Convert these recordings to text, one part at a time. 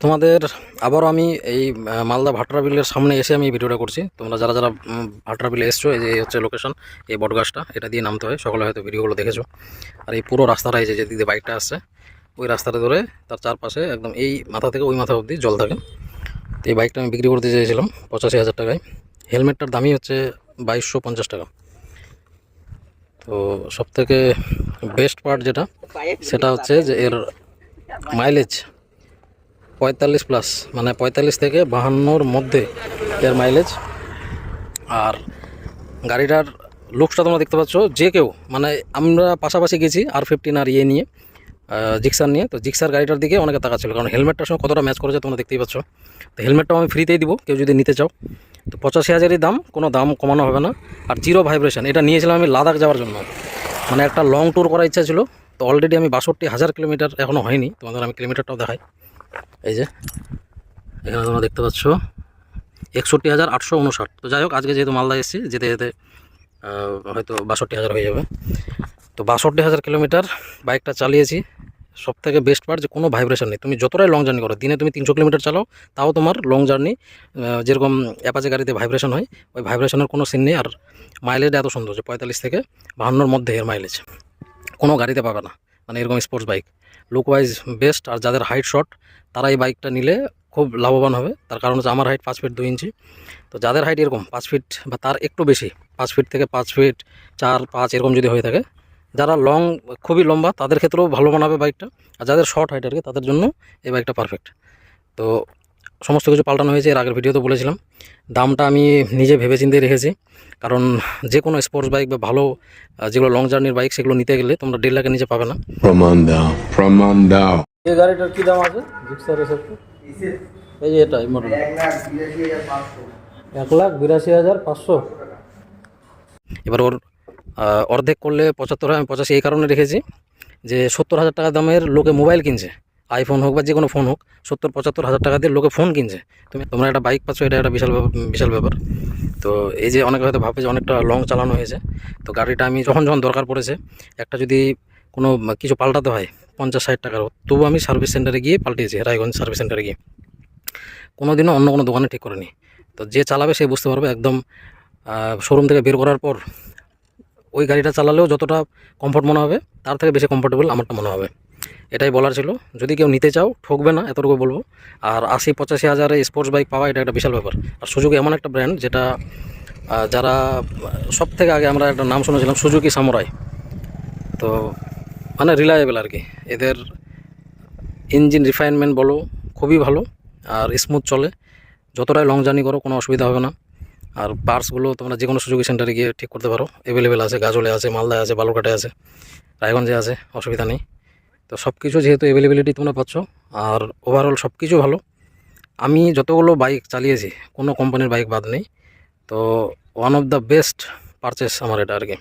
তোমাদের আবারও আমি এই মালদা ভাটরা বিলের সামনে এসে আমি ভিডিওটা করছি। তোমরা যারা যারা ভাটরা বিলে এসছো, এই যে হচ্ছে লোকেশন এই বটগাছটা এটা দিয়ে নামতে হয়। সকলে হয়তো ভিডিওগুলো দেখেছ। আর এই পুরো রাস্তাটা এই যে যেদিকে বাইকটা আসছে, ওই রাস্তাটা ধরে তার চারপাশে একদম এই মাথা থেকে ওই মাথা অবধি জল থাকে। তো এই বাইকটা আমি বিক্রি করতে চেয়েছিলাম পঁচাশি হাজার টাকায়। হেলমেটটার দামই হচ্ছে বাইশশো পঞ্চাশ টাকা। তো সবথেকে বেস্ট পার্ট যেটা, সেটা হচ্ছে যে এর মাইলেজ পঁয়তাল্লিশ প্লাস মানে পঁয়তাল্লিশ থেকে বাহান্নর মধ্যে এর মাইলেজ আর গাড়িটার লুকসটা তোমরা দেখতে পাচ্ছ, যে কেউ মানে আমরা পাশাপাশি গেছি আর ফিফটিন আর ইয়ে নিয়ে জিক্সার নিয়ে। তো জিক্সার গাড়িটার দিকে অনেকে তাকাচ্ছিল, কারণ হেলমেটটার সঙ্গে কতটা ম্যাচ করেছে তোমরা দেখতেই পাচ্ছ। তো হেলমেটটাও আমি ফ্রিতেই দিব, কেউ যদি নিতে চাও। তো পঁচাশি হাজারই দাম, কোনো দাম কমানো হবে না। আর জিরো ভাইব্রেশন এটা নিয়েছিলাম আমি লাদাখ যাওয়ার জন্য। মানে একটা লং ট্যুর করার ইচ্ছা ছিল, তো অলরেডি আমি বাষট্টি হাজার কিলোমিটার এখনও হয়নি, তোমাদের আমি কিলোমিটারটাও দেখাই। এই যে, এখানে তোমরা দেখতে পাচ্ছ, একষট্টি হাজার আটশো উনষাট। তো যাই হোক, আজকে যেহেতু মালদা এসেছি, যেতে যেতে হয়তো বাষট্টি হাজার হয়ে যাবে। তো বাষট্টি হাজার কিলোমিটার বাইকটা চালিয়েছি। সব থেকে বেস্ট পার্ট যে কোনো ভাইব্রেশন নেই। তুমি যতটাই লং জার্নি করো, দিনে তুমি তিনশো কিলোমিটার চালাও, তাও তোমার লং জার্নি যেরকম অ্যাপাচে গাড়িতে ভাইব্রেশন হয়, ওই ভাইব্রেশনের কোনো সিন নেই। আর মাইলেজটা এত সুন্দর যে পঁয়তাল্লিশ থেকে বাহান্নর মধ্যে এর মাইলেজ কোনো গাড়িতে পাবে না। মানে এরকম sports bike look wise best আর যাদের হাইট শর্ট তারা এই বাইকটা নিলে খুব লাভবান হবে। তার কারণ হচ্ছে আমার হাইট পাঁচ ফিট দুই ইঞ্চি। তো যাদের হাইট এরকম পাঁচ ফিট বা তার একটু বেশি, পাঁচ ফিট থেকে পাঁচ ফিট চার, পাঁচ এরকম যদি হয়ে থাকে, যারা লং খুবই লম্বা, তাদের ক্ষেত্রেও ভালো মানাবে বাইকটা আর যাদের শর্ট হাইট আর কি, তাদের জন্য এই বাইকটা পারফেক্ট তো সমস্ত কিছু পাল্টানো হয়েছে এর আগের ভিডিওতে বলেছিলাম। দামটা আমি নিজে ভেবে চিন্তে রেখেছি কারণ যে কোনো স্পোর্টস বাইক বা ভালো যেগুলো লং জার্নির বাইক সেগুলো নিতে গেলে তোমরা দেড় লাখের নিচে পাবে না। Pramandao, Pramandao. এই গাড়িটার কি দাম আছে? জিক্সার এই যে এটা মডেল এক লাখ বিরাশি হাজার পাঁচশো। এবার ওর অর্ধেক করলে পঁচাত্তর আমি পঁচাশি এই কারণে রেখেছি যে সত্তর হাজার টাকা দামের লোকে মোবাইল কিনছে। আইফোন হোক বা যে কোনো ফোন হোক, সত্তর, পঁচাত্তর হাজার টাকা দিয়ে লোকে ফোন কিনছে। তুমি, তোমরা একটা বাইক পাচ্ছ, এটা একটা বিশাল বিশাল ব্যাপার। তো এই যে অনেকে হয়তো ভাবে যে অনেকটা লং চালানো হয়েছে। তো গাড়িটা আমি যখন যখন দরকার পড়েছে, একটা যদি কোনো কিছু পাল্টাতে হয়, পঞ্চাশ, ষাট টাকার তবু আমি সার্ভিস সেন্টারে গিয়ে পাল্টিয়েছি, রায়গঞ্জ সার্ভিস সেন্টারে গিয়ে। কোনো দিনও অন্য কোনো দোকানে ঠিক করিনি। তো যে চালাবে সে বুঝতে পারবে, একদম শোরুম থেকে বের করার পর, ওই গাড়িটা চালালেও যতটা কমফর্ট মনে হবে, তার থেকে বেশি কমফোর্টেবল আমারটা মনে হবে। এটাই বলার ছিল। যদি কেউ নিতে চাও, ঠকবে না, এতটুকু বলব। আর আশি পঁচাশি হাজারে স্পোর্টস বাইক পাওয়া, এটা একটা বিশাল ব্যাপার। আর সুযোগ এমন একটা ব্র্যান্ড যেটা যারা সব থেকে আগে আমরা একটা নাম শুনেছিলাম সুজুকি সামরাই তো মানে রিলায়েবল আর কি। এদের ইঞ্জিন রিফাইনমেন্ট বলো, খুবই ভালো, আর স্মুথ চলে। যতটাই লং জার্নি করো, কোনো অসুবিধা হবে না। আর পার্টসগুলো তোমরা যে কোনো সুযোগী সেন্টারে গিয়ে ঠিক করতে পারো। অ্যাভেলেবেল আছে, গাজলে আছে, মালদায় আছে, বালুরঘাটে আছে, রায়গঞ্জে আছে, অসুবিধা নেই। তো সব কিছু যেহেতু অ্যাভেলেবিলিটি তোমরা পাচ্ছ, আর ওভারঅল সব কিছু ভালো। আমি যতগুলো বাইক চালিয়েছি, কোনো কোম্পানির বাইক বাদ নেই। তো one of the best purchase আমার এটা আর কি।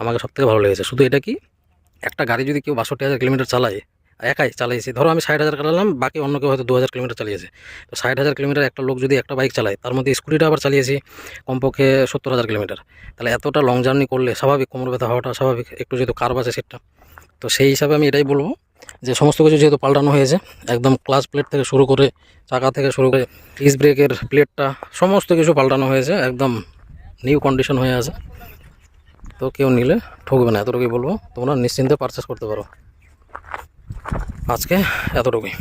আমাকে সবথেকে ভালো লেগেছে। শুধু এটা কি, একটা গাড়ি যদি কেউ বাষট্টি হাজার কিলোমিটার চালায়, একাই চালিয়েছি ধরো আমি ষাট হাজার চালালাম, বাকি অন্য কেউ হয়তো দু হাজার কিলোমিটার চালিয়েছে। তো ষাট হাজার কিলোমিটার একটা লোক যদি একটা বাইক চালায়, তার মধ্যে স্কুটিটা আবার চালিয়েছি, কমপক্ষে সত্তর হাজার কিলোমিটার। তাহলে এতটা লং জার্নি করলে স্বাভাবিক কোমর ব্যথা হওয়াটা স্বাভাবিক, একটু যেহেতু কার্ভ আছে সেটটা তো সেই হিসাবে আমি এটাই বলব যে সমস্ত কিছু যেহেতু পাল্টানো হয়েছে, একদম ক্লাস প্লেট থেকে শুরু করে চাকা থেকে শুরু করে ডিস ব্রেকের প্লেটটা সমস্ত কিছু পাল্টানো হয়েছে, একদম নিউ কন্ডিশন হয়ে আছে। তো কেউ নিলে ঠকবে না, এতটুকুই বলব। তোমরা নিশ্চিন্তে পারচেস করতে পারো। আজকে এতটুকুই।